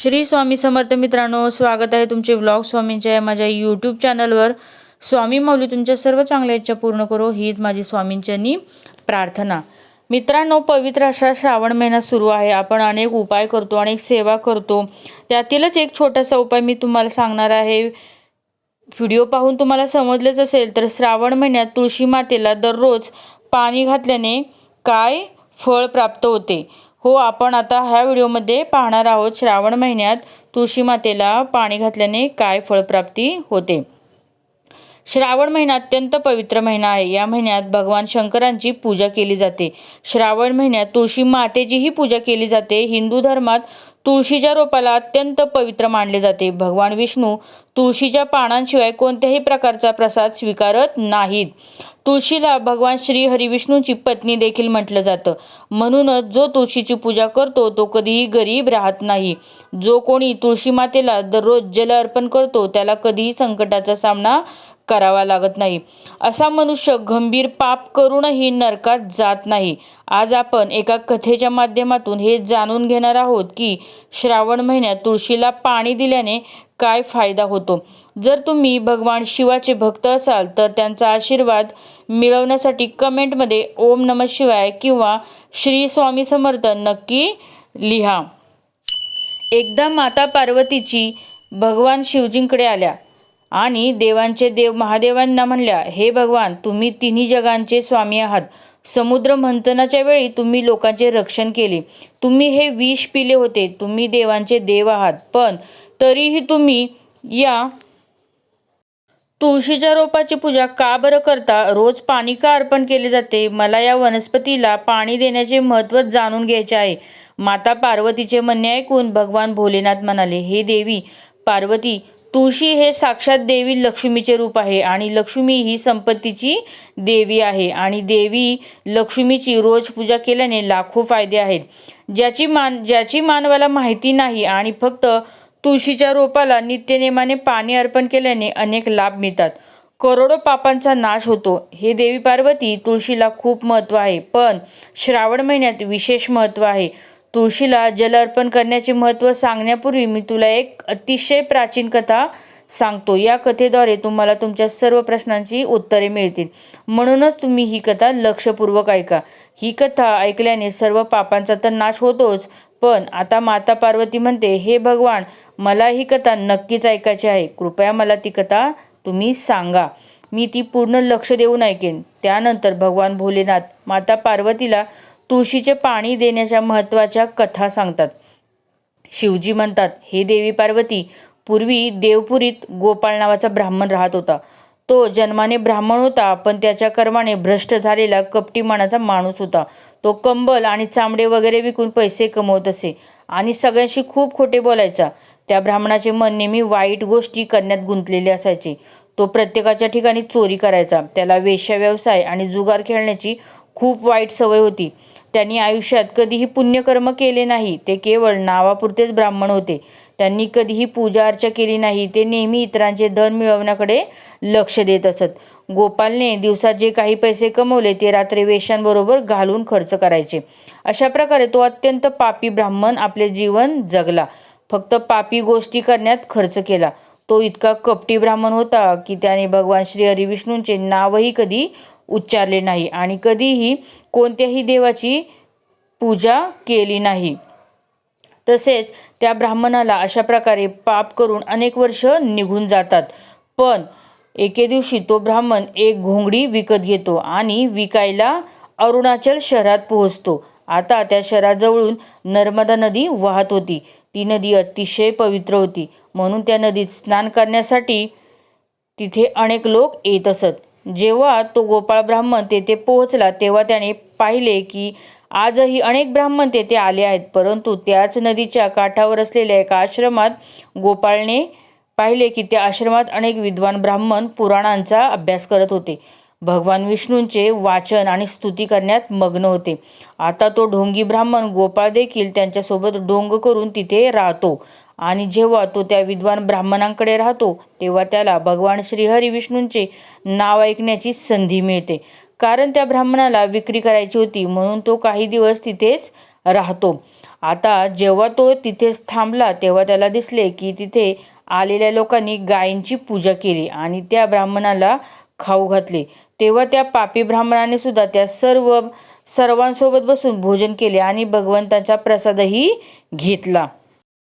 श्री स्वामी समर्थ मित्रांनो स्वागत आहे तुमचे ब्लॉग स्वामींच्या या माझ्या यूट्यूब चॅनलवर स्वामी माऊली तुमच्या सर्व चांगल्या इच्छा पूर्ण करो हीच माझी स्वामींच्यानी प्रार्थना. मित्रांनो पवित्र असा श्रावण महिना सुरू आहे. आपण अनेक उपाय करतो अनेक सेवा करतो. त्यातीलच एक छोटासा उपाय मी तुम्हाला सांगणार आहे. व्हिडिओ पाहून तुम्हाला समजलेच असेल तर श्रावण महिन्यात तुळशी मातेला दररोज पाणी घातल्याने काय फळ प्राप्त होते? हो आपण आता ह्या व्हिडिओमध्ये पाहणार आहोत श्रावण महिन्यात तुळशी मातेला पाणी घातल्याने काय फळप्राप्ती होते. श्रावण महिना अत्यंत पवित्र महिना आहे. या महिन्यात भगवान शंकरांची पूजा केली जाते. श्रावण महिन्यात तुळशी मातेचीही पूजा केली जाते. हिंदू धर्मात तुळशीच्या रोपाला अत्यंत पवित्र मानले जाते. भगवान विष्णू तुळशीच्या पानांशिवाय कोणत्याही प्रकारचा प्रसाद स्वीकारत नाहीत. तुळशीला भगवान श्री हरिविष्णूची पत्नी देखील म्हटलं जातं. म्हणूनच जो तुळशीची पूजा करतो तो कधीही गरीब राहत नाही. जो कोणी तुळशी मातेला दररोज जल अर्पण करतो त्याला कधीही संकटाचा सामना करावा लागत नाही. असा मनुष्य गंभीर पाप करूनही नरकात जात नाही. आज आपण एका कथेच्या माध्यमातून हे जाणून घेणार आहोत की श्रावण महिन्यात तुळशीला पाणी दिल्याने काय फायदा होतो. जर तुम्ही भगवान शिवाचे भक्त असाल तर त्यांचा आशीर्वाद मिळवण्यासाठी कमेंटमध्ये ओम नम शिवाय किंवा श्री स्वामी समर्थ नक्की लिहा. एकदा माता पार्वतीची भगवान शिवजींकडे आल्या. आणि देवांचे देव महादेवांना म्हणल्या हे भगवान तुम्ही तिन्ही जगांचे स्वामी आहात. समुद्र मंथनाच्या वेळी तुम्ही लोकांचे रक्षण केले. तुम्ही हे विष पिले होते. तुम्ही देवांचे देव आहात. पण तरीही तुम्ही या तुळशीच्या रोपाची पूजा का बरं करता? रोज पाणी का अर्पण केले जाते? मला या वनस्पतीला पाणी देण्याचे महत्त्व जाणून घ्यायचे आहे. माता पार्वतीचे म्हणणे ऐकून भगवान भोलेनाथ म्हणाले हे देवी पार्वती तुळशी हे साक्षात देवी लक्ष्मीचे रूप आहे आणि लक्ष्मी ही संपत्तीची देवी आहे. आणि देवी लक्ष्मीची रोज पूजा केल्याने लाखो फायदे आहेत. ज्याची मान ज्याची मानवाला माहिती नाही आणि फक्त तुळशीच्या रोपाला नित्यनेमाने पाणी अर्पण केल्याने अनेक लाभ मिळतात. करोडो पापांचा नाश होतो. हे देवी पार्वती तुळशीला खूप महत्त्व आहे. पण श्रावण महिन्यात विशेष महत्त्व आहे. तुळशीला जल अर्पण करण्याचे महत्त्व सांगण्यापूर्वी मी तुला एक अतिशय प्राचीन कथा सांगतो. या कथेद्वारे तुम्हाला तुमच्या सर्व प्रश्नांची उत्तरे मिळतील. म्हणूनच तुम्ही ही कथा लक्षपूर्वक ऐका. ही कथा ऐकल्याने सर्व पापांचा तर नाश होतोच पण आता माता पार्वती म्हणते हे भगवान मला ही कथा नक्कीच ऐकायची आहे. कृपया मला ती कथा तुम्ही सांगा. मी ती पूर्ण लक्ष देऊन ऐकेन. त्यानंतर भगवान भोलेनाथ माता पार्वतीला तुळशीचे पाणी देण्याच्या महत्त्वाच्या कथा सांगतात. शिवजी म्हणतात हे देवी पार्वती पूर्वी देवपुरीत गोपाळ नावाचा ब्राह्मण राहत होता. तो जन्माने ब्राह्मण होता पण त्याच्या कर्माने भ्रष्ट झालेला कपटी मनाचा माणूस होता. तो कंबल आणि चामडे वगैरे विकून पैसे कमवत असे आणि सगळ्यांशी खूप खोटे बोलायचा. त्या ब्राह्मणाचे मन नेहमी वाईट गोष्टी करण्यात गुंतलेले असायचे. तो प्रत्येकाच्या ठिकाणी चोरी करायचा. त्याला वेश्या व्यवसाय आणि जुगार खेळण्याची खूप वाईट सवय होती. त्यांनी आयुष्यात कधीही पुण्यकर्म केले नाही. ते केवळ नावापुरतेच ब्राह्मण होते. त्यांनी कधीही पूजा अर्चा केली नाही. ते नेहमी इतरांचे धन मिळवण्याकडे लक्ष देत असत. गोपालने दिवसात जे काही पैसे कमवले ते रात्री वेशांबरोबर घालून खर्च करायचे. अशा प्रकारे तो अत्यंत पापी ब्राह्मण आपले जीवन जगला. फक्त पापी गोष्टी करण्यात खर्च केला. तो इतका कपटी ब्राह्मण होता की त्याने भगवान श्री हरिविष्णूंचे नावही कधी उच्चारले नाही आणि कधीही कोणत्याही देवाची पूजा केली नाही. तसेच त्या ब्राह्मणाला अशा प्रकारे पाप करून अनेक वर्ष निघून जातात. पण एके दिवशी तो ब्राह्मण एक घोंगडी विकत घेतो आणि विकायला अरुणाचल शहरात पोहोचतो. आता त्या शहराजवळून नर्मदा नदी वाहत होती. ती नदी अतिशय पवित्र होती. म्हणून त्या नदीत स्नान करण्यासाठी तिथे अनेक लोक येत असत. जेव्हा तो गोपाळ ब्राह्मण तेथे पोहोचला तेव्हा त्याने पाहिले की आजही अनेक ब्राह्मण तेथे आले आहेत. परंतु त्याच नदीच्या काठावर असलेल्या एका आश्रमात गोपाळने पाहिले की त्या आश्रमात अनेक विद्वान ब्राह्मण पुराणांचा अभ्यास करत होते. भगवान विष्णूंचे वाचन आणि स्तुती करण्यात मग्न होते. आता तो ढोंगी ब्राह्मण गोपाळ देखील त्यांच्यासोबत डोंग करून तिथे राहतो. आणि जेव्हा तो त्या विद्वान ब्राह्मणांकडे राहतो तेव्हा त्याला भगवान श्रीहरी विष्णूंचे नाव ऐकण्याची संधी मिळते. कारण त्या ब्राह्मणाला विक्री करायची होती म्हणून तो काही दिवस तिथेच राहतो. आता जेव्हा तो तिथेच थांबला तेव्हा त्याला दिसले की तिथे आलेल्या लोकांनी गायींची पूजा केली आणि त्या ब्राह्मणाला खाऊ घातले. तेव्हा त्या पापी ब्राह्मणाने सुद्धा त्या सर्व सर्वांसोबत बसून भोजन केले आणि भगवंताचा प्रसादही घेतला.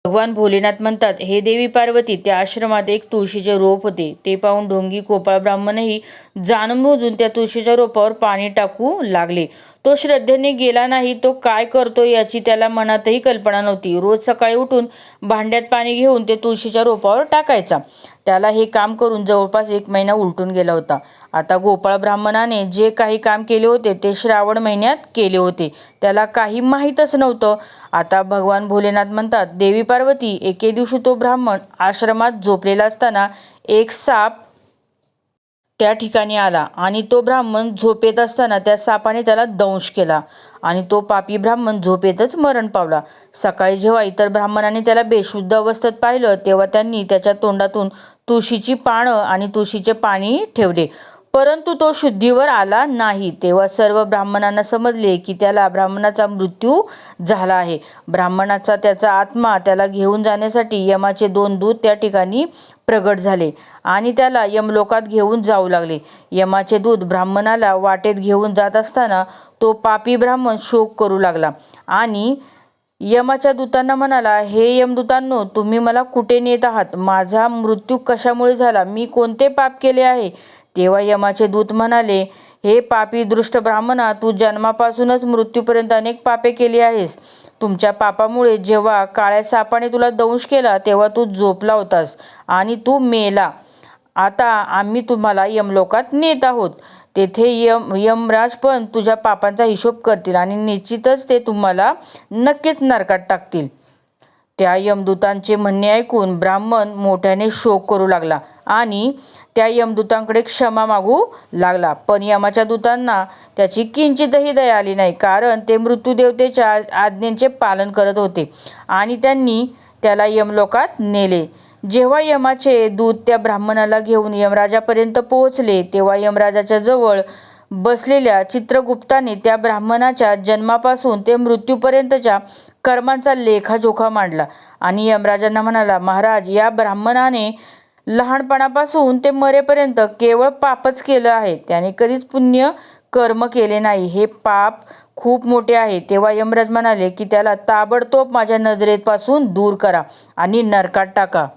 भगवान भोलेनाथ म्हणतात हे देवी पार्वती त्या आश्रमात एक तुळशीचे रोप होते. ते पाहून ढोंगी गोपाळ ब्राह्मणही जाणबुजून त्या तुळशीच्या रोपावर पाणी टाकू लागले. तो श्रद्धेने गेला नाही तो काय करतो याची त्याला मनातही कल्पना नव्हती. रोज सकाळी उठून भांड्यात पाणी घेऊन ते तुळशीच्या रोपावर टाकायचा. त्याला हे काम करून जवळपास एक महिना उलटून गेला होता. आता गोपाळ ब्राह्मणाने जे काही काम केले होते ते श्रावण महिन्यात केले होते. त्याला काही माहीतच नव्हतं. आता भगवान भोलेनाथ म्हणतात देवी पार्वती एके दिवशी तो ब्राह्मण आश्रमात झोपलेला असताना एक साप त्या ठिकाणी आला आणि तो ब्राह्मण झोपेत असताना त्या सापाने त्याला दंश केला आणि तो पापी ब्राह्मण झोपेतच मरण पावला. सकाळी जेव्हा इतर ब्राह्मणांनी त्याला बेशुद्ध अवस्थेत पाहिलं तेव्हा त्यांनी त्याच्या तोंडातून तुळशीची पानं आणि तुळशीचे पाणी ठेवले. परंतु तो शुद्धीवर आला नाही. तेव्हा सर्व ब्राह्मणांना समजले की त्याला ब्राह्मणाचा मृत्यू झाला आहे. ब्राह्मणाचा त्याचा आत्मा त्याला घेऊन जाण्यासाठी यमाचे दोन दूत त्या ठिकाणी प्रगट झाले आणि त्याला यमलोकात घेऊन जाऊ लागले. यमाचे दूत ब्राह्मणाला वाटेत घेऊन जात असताना तो पापी ब्राह्मण शोक करू लागला आणि यमाच्या दूतांना म्हणाला हे यमदूतांनो तुम्ही मला कुठे नेत आहात? माझा मृत्यू कशामुळे झाला? मी कोणते पाप केले आहे? तेव्हा यमाचे दूत म्हणाले हे पापी दृष्ट ब्राह्मणा तू जन्मापासूनच मृत्यूपर्यंत अनेक पापे केली आहेस. तुमच्या पापामुळे जेव्हा काळ्या सापाने तुला दंश केला तेव्हा तू झोपला होतास आणि तू मेला. आता आम्ही तुम्हाला यमलोकात नेत आहोत. तेथे यम यमराज पण तुझ्या पापांचा हिशोब करतील आणि निश्चितच ते तुम्हाला नक्कीच नरकात टाकतील. त्या यमदूतांचे म्हणणे ऐकून ब्राह्मण मोठ्याने शोक करू लागला आणि त्या यमदूतांकडे क्षमा मागू लागला. पण यमाच्या दूतांना त्याची किंचितही दया आली नाही कारण ते मृत्यूदेवतेच्या आज्ञेचे पालन करत होते आणि त्यांनी त्याला यमलोकात नेले. जेव्हा यमाचे दूत त्या ब्राह्मणाला घेऊन यमराजापर्यंत पोहोचले तेव्हा यमराजाच्या जवळ बसलेल्या चित्रगुप्ताने त्या ब्राह्मणाच्या जन्मापासून ते मृत्यूपर्यंतच्या कर्मांचा लेखाजोखा मांडला आणि यमराजांना म्हणाला महाराज या ब्राह्मणाने लहानपणापासून ते मरेपर्यंत केवळ पापच केलं आहे. त्याने कधीच पुण्य कर्म केले नाही. हे पाप खूप मोठे आहे. तेव्हा यमराज म्हणाले की त्याला ताबडतोब माझ्या नजरेपासून दूर करा आणि नरकात टाका.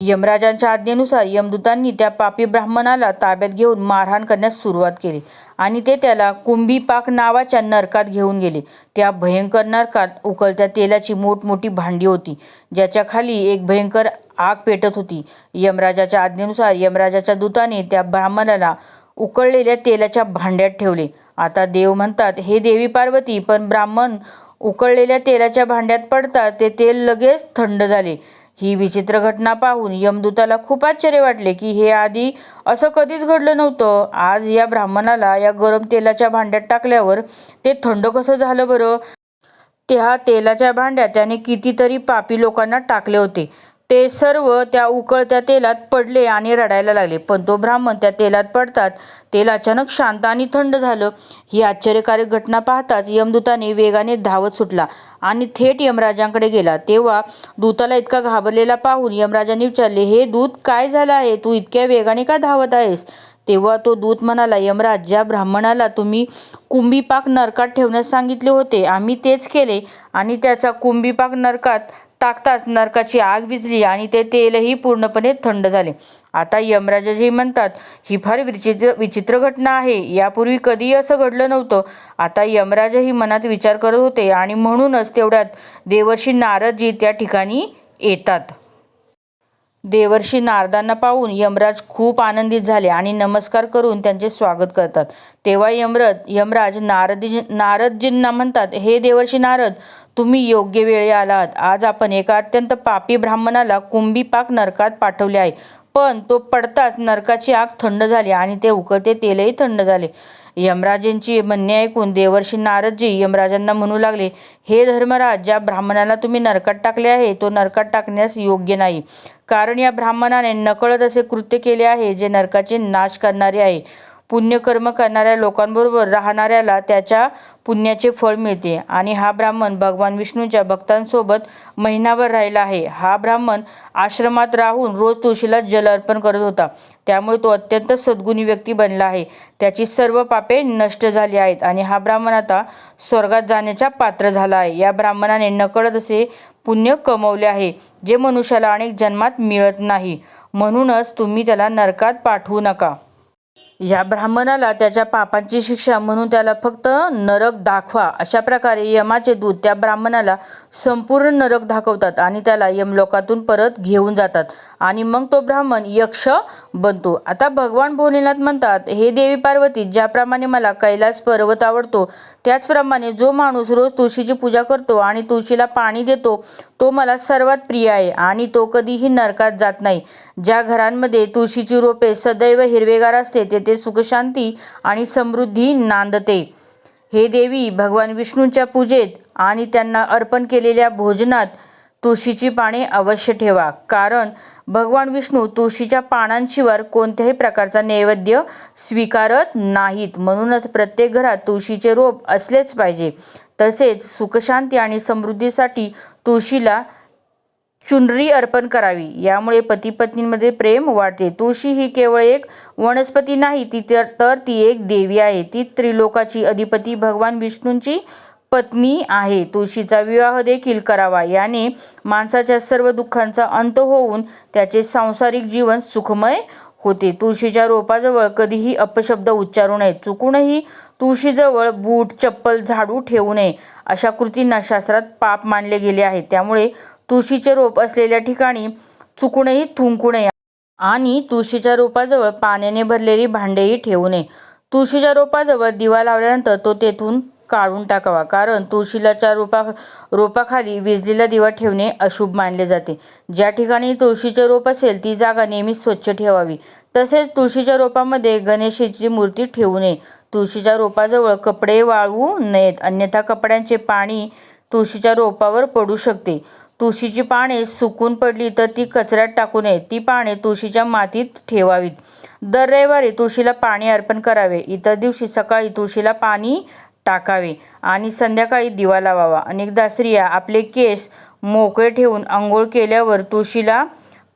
यमराजांच्या आज्ञेनुसार यमदूतांनी त्या पापी ब्राह्मणाला ताब्यात घेऊन मारहाण करण्यास सुरुवात केली आणि ते त्याला कुंभीपाक नावाच्या नरकात घेऊन गेले. त्या भयंकर नरकात उकळत्या तेलाची मोठमोठी भांडी होती ज्याच्या खाली एक भयंकर आग पेटत होती. यमराजाच्या आज्ञेनुसार यमराजाच्या दूताने त्या ब्राह्मणाला उकळलेल्या तेलाच्या भांड्यात ठेवले. आता देव म्हणतात हे देवी पार्वती पण ब्राह्मण उकळलेल्या तेलाच्या भांड्यात पडतात ते तेल लगेच थंड झाले. ही विचित्र घटना पाहून यमदूताला खूप आश्चर्य वाटले की हे आधी असं कधीच घडलं नव्हतं. आज या ब्राह्मणाला या गरम तेलाच्या भांड्यात टाकल्यावर ते थंड कसं झालं बरं? त्या तेलाच्या भांड्यात त्याने कितीतरी पापी लोकांना टाकले होते. ते सर्व त्या उकळत्या तेलात पडले आणि रडायला लागले. पण तो ब्राह्मण त्या तेलात पडतात. तेल अचानक शांत आणि थंड झालं. ही आश्चर्यकारक घटना पाहताच यमदूताने वेगाने धावत सुटला आणि थेट यमराजांकडे गेला. तेव्हा दूताला इतका घाबरलेला पाहून यमराजांनी विचारले हे दूत काय झालं आहे? तू इतक्या वेगाने का धावत आहेस? तेव्हा तो दूत म्हणाला यमराज ज्या ब्राह्मणाला तुम्ही कुंभीपाक नरकात ठेवण्यास सांगितले होते आम्ही तेच केले आणि त्याचा कुंभीपाक नरकात टाकताच नरकाची आग विझली आणि ते तेलही पूर्णपणे थंड झाले. आता यमराजाजी म्हणतात ही फार विचित्र विचित्र घटना आहे. यापूर्वी कधीही असं घडलं नव्हतं. आता यमराजही मनात विचार करत होते आणि म्हणूनच तेवढ्यात देवर्षी नारदजी त्या ठिकाणी येतात. देवर्षी नारदांना पाहून यमराज खूप आनंदित झाले आणि नमस्कार करून त्यांचे स्वागत करतात. तेव्हा यमरद यमराज नारदी नारदजींना म्हणतात हे देवर्षी नारद तुम्ही योग्य वेळी आलात. आज आपण एका अत्यंत पापी ब्राह्मणाला कुंभीपाक नरकात पाठवले आहे. पण तो पडताच नरकाची आग थंड झाली आणि ते उकळते तेलही थंड झाले. यमराजेंची म्हणणे ऐकून देवर्षी नारदजी यमराजांना म्हणू लागले हे धर्मराज ज्या ब्राह्मणाला तुम्ही नरकात टाकले आहे तो नरकात टाकण्यास योग्य नाही. कारण या ब्राह्मणाने नकळत असे कृत्य केले आहे जे नरकाचे नाश करणारे आहे. पुण्यकर्म करणाऱ्या लोकांबरोबर राहणाऱ्याला त्याच्या पुण्याचे फळ मिळते. आणि हा ब्राह्मण भगवान विष्णूच्या भक्तांसोबत महिनाभर राहिला आहे. हा ब्राह्मण आश्रमात राहून रोज तुळशीला जल अर्पण करत होता. त्यामुळे तो अत्यंत सद्गुणी व्यक्ती बनला आहे. त्याची सर्व पापे नष्ट झाली आहेत आणि हा ब्राह्मण आता स्वर्गात जाण्याचा पात्र झाला आहे. या ब्राह्मणाने नकळत असे पुण्य कमवले आहे जे मनुष्याला अनेक जन्मात मिळत नाही. म्हणूनच तुम्ही त्याला नरकात पाठवू नका. या ब्राह्मणाला त्याच्या पापांची शिक्षा म्हणून त्याला फक्त नरक दाखवा. अशा प्रकारे यमाचे दूत त्या ब्राह्मणाला संपूर्ण नरक दाखवतात आणि त्याला यमलोकातून परत घेऊन जातात. आणि मग तो ब्राह्मण यक्ष बनतो. आता भगवान भोलेनाथ म्हणतात हे देवी पार्वती ज्याप्रमाणे मला कैलास पर्वत आवडतो त्याचप्रमाणे जो माणूस रोज तुळशीची पूजा करतो आणि तुळशीला पाणी देतो तो मला सर्वात प्रिय आहे आणि तो कधीही नरकात जात नाही. ज्या घरांमध्ये तुळशीची रोपे सदैव हिरवेगार असते तेथे सुखशांती आणि समृद्धी नांदते. हे देवी भगवान विष्णूंच्या पूजेत आणि त्यांना अर्पण केलेल्या भोजनात तुळशीची पाने अवश्य ठेवा. कारण भगवान विष्णू तुळशीच्या पानांशिवाय कोणत्याही प्रकारचा नैवेद्य स्वीकारत नाहीत. म्हणूनच प्रत्येक घरात तुळशीचे रोप असलेच पाहिजे. तसेच सुखशांती आणि समृद्धीसाठी तुळशीला चुनरी अर्पण करावी. यामुळे पती पत्नींमध्ये प्रेम वाढते. तुळशी ही केवळ एक वनस्पती नाही ती तर तर ती एक देवी आहे. ती त्रिलोकाची अधिपती भगवान विष्णूंची पत्नी आहे. तुळशीचा विवाह देखील करावा. याने माणसाच्या सर्व दुःखांचा अंत होऊन त्याचे सांसारिक जीवन सुखमय होते. तुळशीच्या रोपाजवळ कधीही अपशब्द उच्चारू नये. चुकूनही तुळशीजवळ बूट चप्पल झाडू ठेवू नये. अशा कृतींना शास्त्रात पाप मानले गेले आहे. त्यामुळे तुळशीचे रोप असलेल्या ठिकाणी चुकूनही थुंकू नये आणि तुळशीच्या रोपाजवळ पाण्याने भरलेली भांडेही ठेवू नये. तुळशीच्या रोपाजवळ दिवा लावल्यानंतर तो तेथून काढून टाकावा कारण तुळशीलाच्या रोपा रोपाखाली विजलेला दिवा ठेवणे अशुभ मानले जाते. ज्या ठिकाणी तुळशीचे रोप असेल ती जागा नेहमी स्वच्छ ठेवावी. तसेच तुळशीच्या रोपामध्ये गणेशाची मूर्ती ठेवू नये. तुळशीच्या रोपाजवळ कपडे वाळवू नयेत अन्यथा कपड्यांचे पाणी तुळशीच्या रोपावर पडू शकते. तुळशीची पाने सुकून पडली तर ती कचऱ्यात टाकू नये. ती पाने तुळशीच्या मातीत ठेवावीत. दर रविवारी तुळशीला पाणी अर्पण करावे. इतर दिवशी सकाळी तुळशीला पाणी टाकावे आणि संध्याकाळी दिवा लावावा. अनेकदा स्त्रिया आपले केस मोकळे ठेवून आंघोळ केल्यावर तुळशीला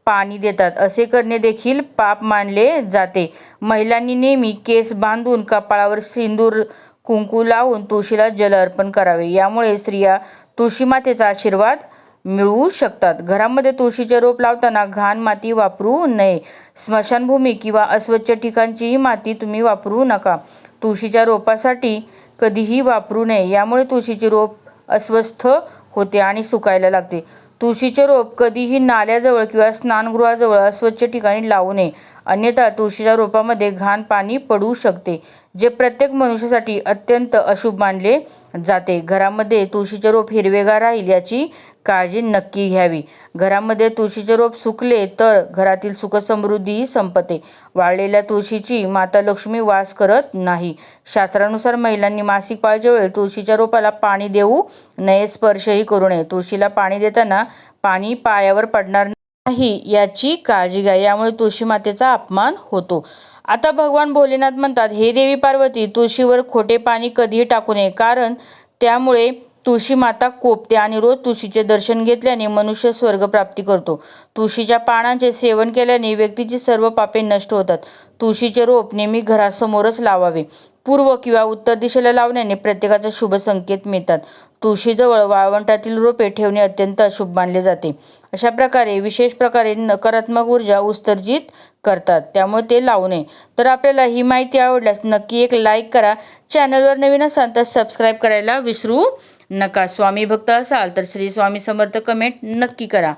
पाणी देतात. असे करणे देखील पाप मानले जाते. महिलांनी नेहमी केस बांधून कपाळावर सिंदूर कुंकू लावून तुळशीला जल अर्पण करावे. यामुळे स्त्रिया तुळशी मातेचा आशीर्वाद मिळवू शकतात. घरामध्ये तुळशीचे रोप लावताना घाण माती वापरू नये. स्मशानभूमी किंवा अस्वच्छ ठिकाणचीही माती तुम्ही वापरू नका. तुळशीच्या रोपासाठी कधीही वापरू नये. यामुळे तुळशीचे रोप अस्वस्थ होते आणि सुकायला लागते. तुळशीचे रोप कधीही नाल्याजवळ किंवा स्नानगृहाजवळ अस्वच्छ ठिकाणी लावू नये. अन्यथा तुळशीच्या रोपामध्ये घाण पाणी पडू शकते जे प्रत्येक मनुष्यासाठी अत्यंत अशुभ मानले जाते. घरामध्ये तुळशीचे रोप हिरवेगार राहील याची काळजी नक्की घ्यावी. घरामध्ये तुळशीचे रोप सुकले तर घरातील सुखसमृद्धीही संपते. वाळलेल्या तुळशीची माता लक्ष्मी वास करत नाही. शास्त्रानुसार महिलांनी मासिक पाळजेवेळी वेळी तुळशीच्या रोपाला पाणी देऊ नये स्पर्शही करू नये. तुळशीला पाणी देताना पाणी पायावर पडणार नाही याची काळजी घ्या. यामुळे तुळशी मातेचा अपमान होतो. आता भगवान भोलेनाथ म्हणतात हे देवी पार्वती तुळशीवर खोटे पाणी कधीही टाकू नये. कारण त्यामुळे तुळशी माता कोपते आणि रोज तुळशीचे दर्शन घेतल्याने मनुष्य स्वर्ग प्राप्ती करतो. तुळशीच्या पानांचे सेवन केल्याने व्यक्तीची सर्व पापे नष्ट होतात. तुळशीचे रोप नेहमी घरासमोरच लावावे. पूर्व किंवा उत्तर दिशेला लावण्याने प्रत्येकाचे शुभ संकेत मिळतात. तुळशीजवळ वाळवंटातील रोपे ठेवणे अत्यंत अशुभ मानले जाते. अशा प्रकारे विशेष प्रकारे नकारात्मक ऊर्जा उत्सर्जित करतात. त्यामुळे ते लावू नये. तर आपल्याला ही माहिती आवडल्यास नक्की एक लाईक करा. चॅनलवर नवीन असाल तर सबस्क्राईब करायला विसरू नका. स्वामी भक्त असाल तर श्री स्वामी समर्थ कमेंट नक्की करा.